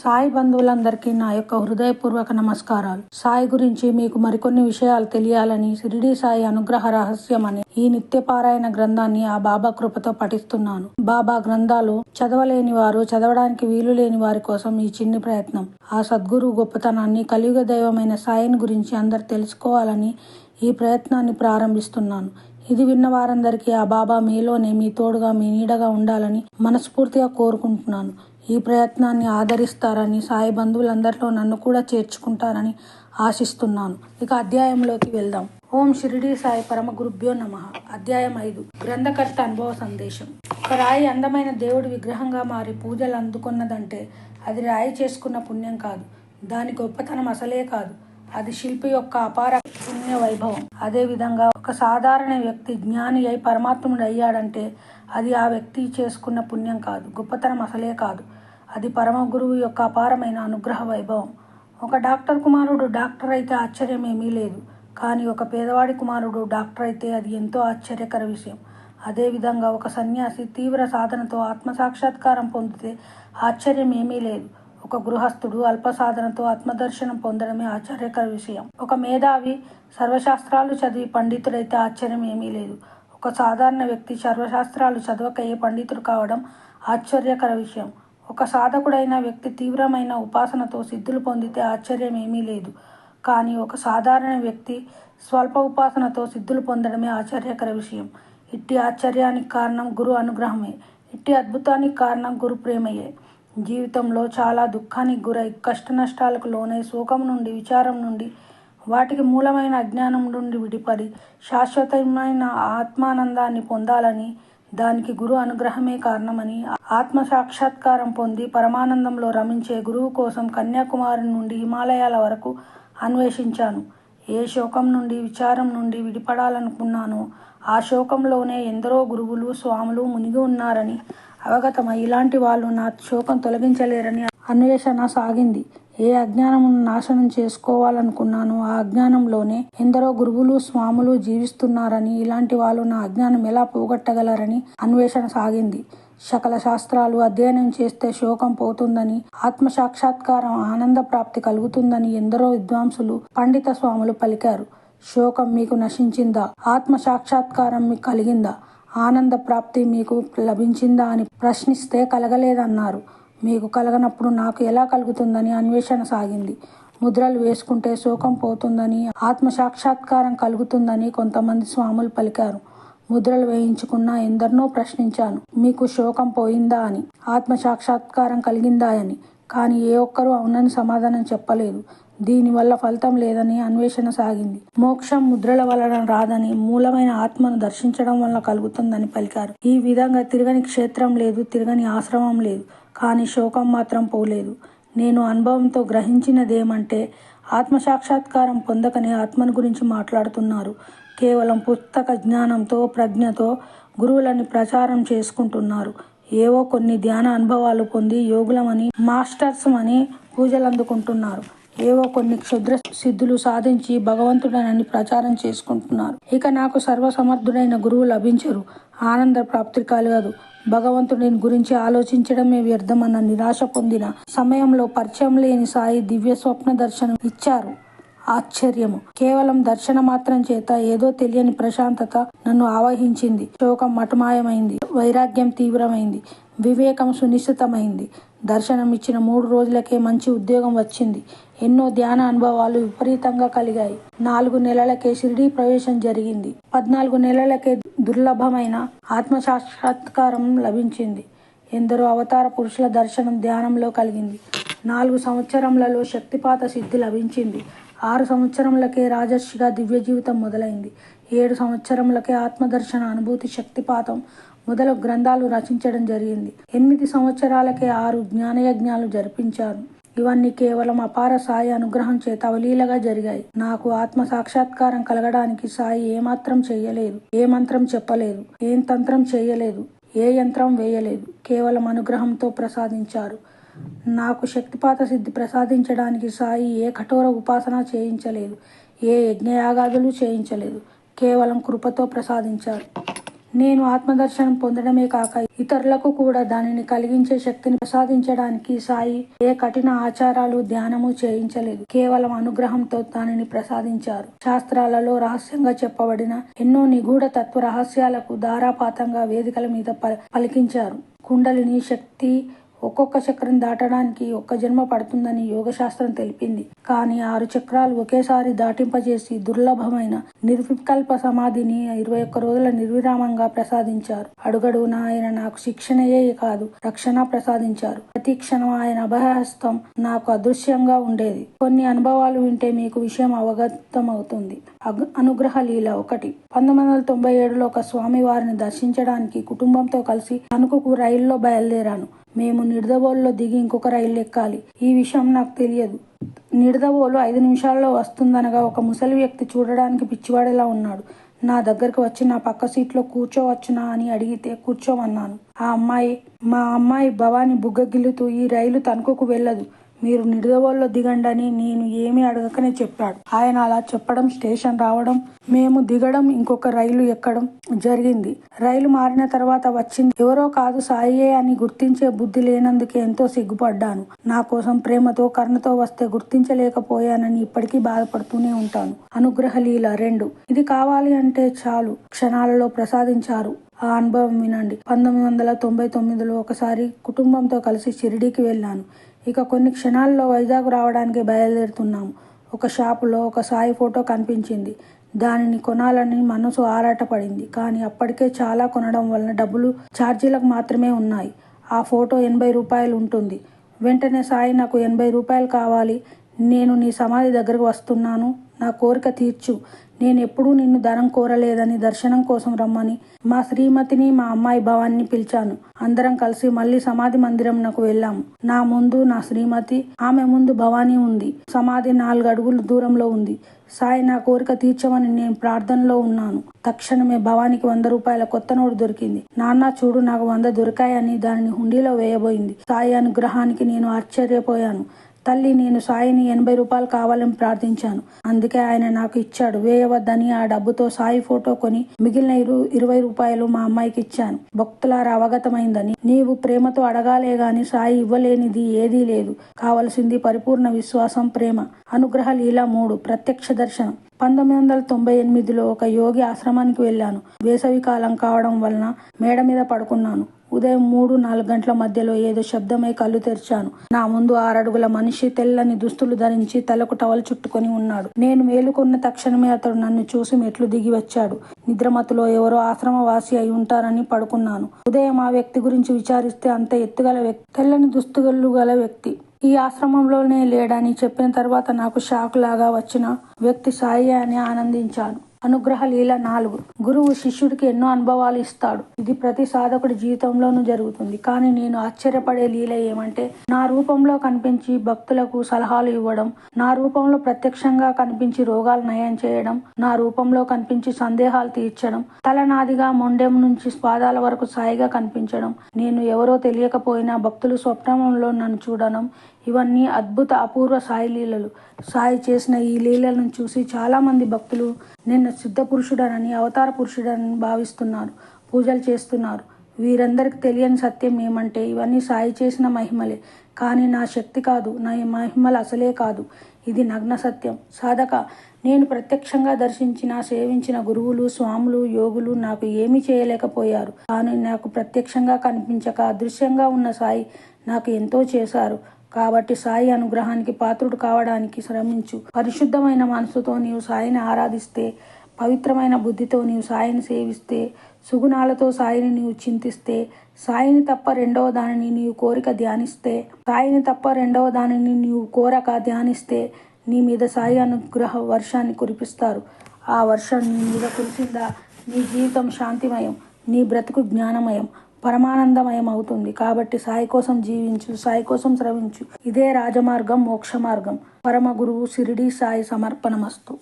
సాయి బంధువులందరికీ నా యొక్క హృదయపూర్వక నమస్కారాలు. సాయి గురించి మీకు మరికొన్ని విషయాలు తెలియాలని షిరిడి సాయి అనుగ్రహ రహస్యం అనే ఈ నిత్యపారాయణ గ్రంథాన్ని ఆ బాబా కృపతో పఠిస్తున్నాను. బాబా గ్రంథాలు చదవలేని వారు చదవడానికి వీలు లేని వారి కోసం ఈ చిన్ని ప్రయత్నం. ఆ సద్గురు గొప్పతనాన్ని కలియుగ దైవమైన సాయిని గురించి అందరు తెలుసుకోవాలని ఈ ప్రయత్నాన్ని ప్రారంభిస్తున్నాను. ఇది విన్న వారందరికీ ఆ బాబా మీలోనే మీ తోడుగా మీ నీడగా ఉండాలని మనస్ఫూర్తిగా కోరుకుంటున్నాను. ఈ ప్రయత్నాన్ని ఆదరిస్తారని సాయి బంధువులందరిలో నన్ను కూడా చేర్చుకుంటారని ఆశిస్తున్నాను. ఇక అధ్యాయంలోకి వెళ్దాం. ఓం షిరిడి సాయి పరమ గురుభ్యో నమ. అధ్యాయం ఐదు. గ్రంథకర్త అనుభవ సందేశం. ఒక రాయి అందమైన దేవుడి విగ్రహంగా మారి పూజలు అందుకున్నదంటే అది రాయి చేసుకున్న పుణ్యం కాదు. దాని గొప్పతనం అసలే కాదు. అది శిల్పి యొక్క అపార పుణ్య వైభవం. అదే విధంగా ఒక సాధారణ వ్యక్తి జ్ఞాని అయి పరమాత్ముడు అయ్యాడంటే అది ఆ వ్యక్తి చేసుకున్న పుణ్యం కాదు గొప్పతనం అసలే కాదు. అది పరమ గురువు యొక్క అపారమైన అనుగ్రహ వైభవం. ఒక డాక్టర్ కుమారుడు డాక్టర్ అయితే ఆశ్చర్యం ఏమీ లేదు. కానీ ఒక పేదవాడి కుమారుడు డాక్టర్ అయితే అది ఎంతో ఆశ్చర్యకర విషయం. అదేవిధంగా ఒక సన్యాసి తీవ్ర సాధనతో ఆత్మసాక్షాత్కారం పొందితే ఆశ్చర్యం ఏమీ లేదు. ఒక గృహస్థుడు అల్ప సాధనతో ఆత్మదర్శనం పొందడమే ఆశ్చర్యకర విషయం. ఒక మేధావి సర్వశాస్త్రాలు చదివి పండితుడైతే ఆశ్చర్యం ఏమీ లేదు. ఒక సాధారణ వ్యక్తి సర్వశాస్త్రాలు చదవక ఏ పండితుడు కావడం ఆశ్చర్యకర విషయం. ఒక సాధకుడైన వ్యక్తి తీవ్రమైన ఉపాసనతో సిద్ధులు పొందితే ఆశ్చర్యం ఏమీ లేదు. కానీ ఒక సాధారణ వ్యక్తి స్వల్ప ఉపాసనతో సిద్ధులు పొందడమే ఆశ్చర్యకర విషయం. ఇట్టి ఆశ్చర్యానికి కారణం గురు అనుగ్రహమే. ఇట్టి అద్భుతానికి కారణం గురు ప్రేమయే. జీవితంలో చాలా దుఃఖానికి గురై కష్ట నష్టాలకు లోనై శోకం నుండి విచారం నుండి వాటికి మూలమైన అజ్ఞానం నుండి విడిపడి శాశ్వతమైన ఆత్మానందాన్ని పొందాలని దానికి గురు అనుగ్రహమే కారణమని ఆత్మ సాక్షాత్కారం పొంది పరమానందంలో రమించే గురువు కోసం కన్యాకుమారి నుండి హిమాలయాల వరకు అన్వేషించాను. ఏ శోకం నుండి విచారం నుండి విడిపడాలనుకున్నానో ఆ శోకంలోనే ఎందరో గురువులు స్వాములు మునిగి ఉన్నారని అవగతమై ఇలాంటి వాళ్ళు నా శోకం తొలగించలేరని అన్వేషణ సాగింది. ఏ అజ్ఞానమును నాశనం చేసుకోవాలనుకున్నానో ఆ అజ్ఞానంలోనే ఎందరో గురువులు స్వాములు జీవిస్తున్నారని ఇలాంటి వాళ్ళు నా అజ్ఞానం ఎలా పోగొట్టగలరని అన్వేషణ సాగింది. సకల శాస్త్రాలు అధ్యయనం చేస్తే శోకం పోతుందని ఆత్మ సాక్షాత్కారం ఆనంద ప్రాప్తి కలుగుతుందని ఎందరో విద్వాంసులు పండిత స్వాములు పలికారు. శోకం మీకు నశించిందా? ఆత్మ సాక్షాత్కారం మీకు కలిగిందా? ఆనంద ప్రాప్తి మీకు లభించిందా అని ప్రశ్నిస్తే కలగలేదన్నారు. మీకు కలగనప్పుడు నాకు ఎలా కలుగుతుందని అన్వేషణ సాగింది. ముద్రలు వేసుకుంటే శోకం పోతుందని ఆత్మ సాక్షాత్కారం కలుగుతుందని కొంతమంది స్వాములు పలికారు. ముద్రలు వేయించుకున్న ఎందరినో ప్రశ్నించాను. మీకు శోకం పోయిందా అని ఆత్మ సాక్షాత్కారం కలిగిందా అని. కానీ ఏ ఒక్కరూ అవునని సమాధానం చెప్పలేదు. దీనివల్ల ఫలితం లేదని అన్వేషణ సాగింది. మోక్షం ముద్రల వలన రాదని మూలమైన ఆత్మను దర్శించడం వల్ల కలుగుతుందని పలికారు. ఈ విధంగా తిరగని క్షేత్రం లేదు తిరగని ఆశ్రమం లేదు కానీ శోకం మాత్రం పోలేదు. నేను అనుభవంతో గ్రహించినదేమంటే ఆత్మ సాక్షాత్కారం పొందకనే ఆత్మను గురించి మాట్లాడుతున్నారు. కేవలం పుస్తక జ్ఞానంతో ప్రజ్ఞతో గురువులని ప్రచారం చేసుకుంటున్నారు. ఏవో కొన్ని ధ్యాన అనుభవాలు పొంది యోగులమని మాస్టర్స్ అని పూజలు అందుకుంటున్నారు ఏవో కొన్ని క్షుద్ర సిద్ధులు సాధించి భగవంతుడనని ప్రచారం చేసుకుంటున్నారు. ఇక నాకు సర్వసమర్థుడైన గురువు లభించరు. ఆనంద ప్రాప్తి కలగదు. భగవంతుడిని గురించి ఆలోచించడమే వ్యర్థమన్న నిరాశ పొందిన సమయంలో పరిచయం లేని సాయి దివ్య స్వప్న దర్శనం ఇచ్చారు. ఆశ్చర్యము. కేవలం దర్శన మాత్రం చేత ఏదో తెలియని ప్రశాంతత నన్ను ఆవహించింది. శోకం మటమాయమైంది. వైరాగ్యం తీవ్రమైంది. వివేకం సునిశ్చితమైంది. దర్శనం ఇచ్చిన మూడు రోజులకే మంచి ఉద్యోగం వచ్చింది. ఎన్నో ధ్యాన అనుభవాలు విపరీతంగా కలిగాయి. నాలుగు నెలలకే షిరిడీ ప్రవేశం జరిగింది. పద్నాలుగు నెలలకే దుర్లభమైన ఆత్మ సాక్షాత్కారం లభించింది. ఎందరో అవతార పురుషుల దర్శనం ధ్యానంలో కలిగింది. నాలుగు సంవత్సరములలో శక్తిపాత సిద్ధి లభించింది. ఆరు సంవత్సరములకే రాజర్షిగా దివ్య జీవితం మొదలైంది. ఏడు సంవత్సరములకే ఆత్మదర్శన అనుభూతి శక్తిపాతం మొదలు గ్రంథాలు రచించడం జరిగింది. ఎనిమిది సంవత్సరాలకే ఆరు జ్ఞానయజ్ఞాలు జరిపించారు. ఇవన్నీ కేవలం అపార సాయి అనుగ్రహం చేత అవలీలగా జరిగాయి. నాకు ఆత్మ సాక్షాత్కారం కలగడానికి సాయి ఏమాత్రం చెయ్యలేదు ఏ మంత్రం చెప్పలేదు ఏం తంత్రం చేయలేదు ఏ యంత్రం వేయలేదు. కేవలం అనుగ్రహంతో ప్రసాదించారు. నాకు శక్తిపాత సిద్ధి ప్రసాదించడానికి సాయి ఏ కఠోర ఉపాసన చేయించలేదు ఏ యజ్ఞయాగాదులు చేయించలేదు. కేవలం కృపతో ప్రసాదించారు నేను ఆత్మదర్శనం పొందడమే కాక ఇతరులకు కూడా దానిని కలిగించే శక్తిని ప్రసాదించడానికి సాయి ఏ కఠిన ఆచారాలు ధ్యానము చేయించలేదు. కేవలం అనుగ్రహంతో దానిని ప్రసాదించారు. శాస్త్రాలలో రహస్యంగా చెప్పబడిన ఎన్నో నిగూఢ తత్వ రహస్యాలకు ధారాపాతంగా వేదికల మీద పలికించారు. కుండలిని శక్తి ఒక్కొక్క చక్రం దాటడానికి ఒక్క జన్మ పడుతుందని యోగశాస్త్రం తెలిపింది. కానీ ఆరు చక్రాలు ఒకేసారి దాటింపజేసి దుర్లభమైన నిర్వికల్ప సమాధిని ఇరవై ఒక్క రోజుల నిర్విరామంగా ప్రసాదించారు. అడుగడుగున ఆయన నాకు శిక్షణయే కాదు రక్షణ ప్రసాదించారు. ప్రతి క్షణం ఆయన అభయహస్తం నాకు అదృశ్యంగా ఉండేది. కొన్ని అనుభవాలు వింటే మీకు విషయం అవగతమవుతుంది. అగ్- అనుగ్రహ లీల ఒకటి. పంతొమ్మిది వందల తొంభై ఏడులో ఒక స్వామి వారిని దర్శించడానికి కుటుంబంతో కలిసి తణుకుకు రైల్లో బయలుదేరాను. మేము నిడదవోలులో దిగి ఇంకొక రైలు ఎక్కాలి. ఈ విషయం నాకు తెలియదు. నిడదవోలు ఐదు నిమిషాల్లో వస్తుందనగా ఒక ముసలి వ్యక్తి చూడడానికి పిచ్చివాడిలా ఉన్నాడు. నా దగ్గరకు వచ్చి నా పక్క సీట్లో కూర్చోవచ్చునా అని అడిగితే కూర్చోమన్నాను. ఆ అమ్మాయి మా అమ్మాయి భవాని బుగ్గగిల్లుతూ ఈ రైలు తణుకుకు వెళ్ళదు. మీరు నిడదవోల్లో దిగండి అని నేను ఏమీ అడగకనే చెప్పాడు. ఆయన అలా చెప్పడం స్టేషన్ రావడం మేము దిగడం ఇంకొక రైలు ఎక్కడం జరిగింది. రైలు మారిన తర్వాత వచ్చింది. ఎవరో కాదు సాయే అని గుర్తించే బుద్ధి లేనందుకే ఎంతో సిగ్గుపడ్డాను. నా కోసం ప్రేమతో కర్ణతో వస్తే గుర్తించలేకపోయానని ఇప్పటికీ బాధపడుతూనే ఉంటాను. అనుగ్రహ లీల రెండు. ఇది కావాలి అంటే చాలు క్షణాలలో ప్రసాదించారు. ఆ అనుభవం వినండి. పంతొమ్మిది వందల తొంభై తొమ్మిదిలో ఒకసారి కుటుంబంతో కలిసి షిరిడీకి వెళ్ళాను. ఇక కొన్ని క్షణాల్లో వైజాగ్ రావడానికి బయలుదేరుతున్నాము. ఒక షాపులో ఒక సాయి ఫోటో కనిపించింది. దానిని కొనాలని మనసు ఆరాటపడింది. కానీ అప్పటికే చాలా కొనడం వలన డబ్బులు ఛార్జీలకు మాత్రమే ఉన్నాయి. ఆ ఫోటో ఎనభై రూపాయలు ఉంటుంది. వెంటనే సాయి నాకు ఎనభై రూపాయలు కావాలి. నేను నీ సమాధి దగ్గరకు వస్తున్నాను. నా కోరిక తీర్చు. నేను ఎప్పుడూ నిన్ను ధనం కోరలేదని దర్శనం కోసం రమ్మని మా శ్రీమతిని మా అమ్మాయి భవాన్ని పిలిచాను. అందరం కలిసి మళ్ళీ సమాధి మందిరం నాకు వెళ్ళాము నా ముందు నా శ్రీమతి ఆమె ముందు భవానీ ఉంది. సమాధి నాలుగు అడుగులు దూరంలో ఉంది. సాయి నా కోరిక తీర్చమని నేను ప్రార్థనలో ఉన్నాను. తక్షణమే భవానికి వంద రూపాయల కొత్త నోటు దొరికింది. నాన్న చూడు నాకు వంద దొరికాయని దానిని హుండీలో వేయబోయింది. సాయి అనుగ్రహానికి నేను ఆశ్చర్యపోయాను. తల్లి నేను సాయిని ఎనభై రూపాయలు కావాలని ప్రార్థించాను. అందుకే ఆయన నాకు ఇచ్చాడు. వేయవద్దని ఆ డబ్బుతో సాయి ఫోటో కొని మిగిలిన ఇరు ఇరవై రూపాయలు మా అమ్మాయికి ఇచ్చాను. భక్తులారా అవగతమైందని. నీవు ప్రేమతో అడగాలే గాని సాయి ఇవ్వలేనిది ఏదీ లేదు. కావలసింది పరిపూర్ణ విశ్వాసం ప్రేమ. అనుగ్రహ లీల మూడు. ప్రత్యక్ష దర్శనం. పంతొమ్మిది వందల తొంభై ఎనిమిదిలో ఒక యోగి ఆశ్రమానికి వెళ్ళాను. వేసవి కాలం కావడం వలన మేడ మీద పడుకున్నాను. ఉదయం మూడు నాలుగు గంటల మధ్యలో ఏదో శబ్దమై కళ్ళు తెరిచాను. నా ముందు ఆరడుగుల మనిషి తెల్లని దుస్తులు ధరించి తలకు టవల్ చుట్టుకొని ఉన్నాడు. నేను మేలుకున్న తక్షణమే అతడు నన్ను చూసి మెట్లు దిగి వచ్చాడు. నిద్రమతులో ఎవరో ఆశ్రమవాసి అయి ఉంటారని పడుకున్నాను. ఉదయం ఆ వ్యక్తి గురించి విచారిస్తే అంత ఎత్తుగల వ్యక్తి తెల్లని దుస్తులు గల వ్యక్తి. ఈ ఆశ్రమంలోనే లేడని చెప్పిన తర్వాత నాకు షాక్ లాగా వచ్చిన వ్యక్తి సాయి అని ఆనందించాను. అనుగ్రహ లీల నాలుగు. గురువు శిష్యుడికి ఎన్నో అనుభవాలు ఇస్తాడు. ఇది ప్రతి సాధకుడి జీవితంలోనూ జరుగుతుంది. కానీ నేను ఆశ్చర్యపడే లీల ఏమంటే నా రూపంలో కనిపించి భక్తులకు సలహాలు ఇవ్వడం నా రూపంలో ప్రత్యక్షంగా కనిపించి రోగాలు నయం చేయడం నా రూపంలో కనిపించి సందేహాలు తీర్చడం తలనాదిగా మొండెం నుంచి పాదాల వరకు సాయిగా కనిపించడం నేను ఎవరో తెలియకపోయినా భక్తులు స్వప్నంలో నన్ను చూడడం ఇవన్నీ అద్భుత అపూర్వ సాయి లీలలు. సాయి చేసిన ఈ లీలలను చూసి చాలామంది భక్తులు నిన్న సిద్ధ పురుషుడనని అవతార పురుషుడని భావిస్తున్నారు పూజలు చేస్తున్నారు. వీరందరికి తెలియని సత్యం ఏమంటే ఇవన్నీ సాయి చేసిన మహిమలే. కానీ నా శక్తి కాదు నా మహిమలు అసలే కాదు. ఇది నగ్న సత్యం. సాధక నేను ప్రత్యక్షంగా దర్శించిన సేవించిన గురువులు స్వాములు యోగులు నాకు ఏమీ చేయలేకపోయారు. కానీ నాకు ప్రత్యక్షంగా కనిపించక అదృశ్యంగా ఉన్న సాయి నాకు ఎంతో చేశారు. కాబట్టి సాయి అనుగ్రహానికి పాత్రుడు కావడానికి శ్రమించు. పరిశుద్ధమైన మనసుతో నీవు సాయిని ఆరాధిస్తే పవిత్రమైన బుద్ధితో నీవు సాయిని సేవిస్తే సుగుణాలతో సాయిని నీవు చింతిస్తే సాయిని తప్ప రెండవ దానిని నీవు కోరిక ధ్యానిస్తే సాయిని తప్ప రెండవ దానిని నీవు కోరక ధ్యానిస్తే నీ మీద సాయి అనుగ్రహ వర్షాన్ని కురిపిస్తారు. ఆ వర్షం నీ మీద కురిసిందా? నీ జీవితం శాంతిమయం నీ బ్రతుకు జ్ఞానమయం. పరమానందమయం అవుతుంది కాబట్టి సాయి కోసం జీవించు సాయి కోసం శ్రవించు. ఇదే రాజమార్గం మోక్ష మార్గం పరమ గురువు సిరిడి సాయి సమర్పణమస్తు.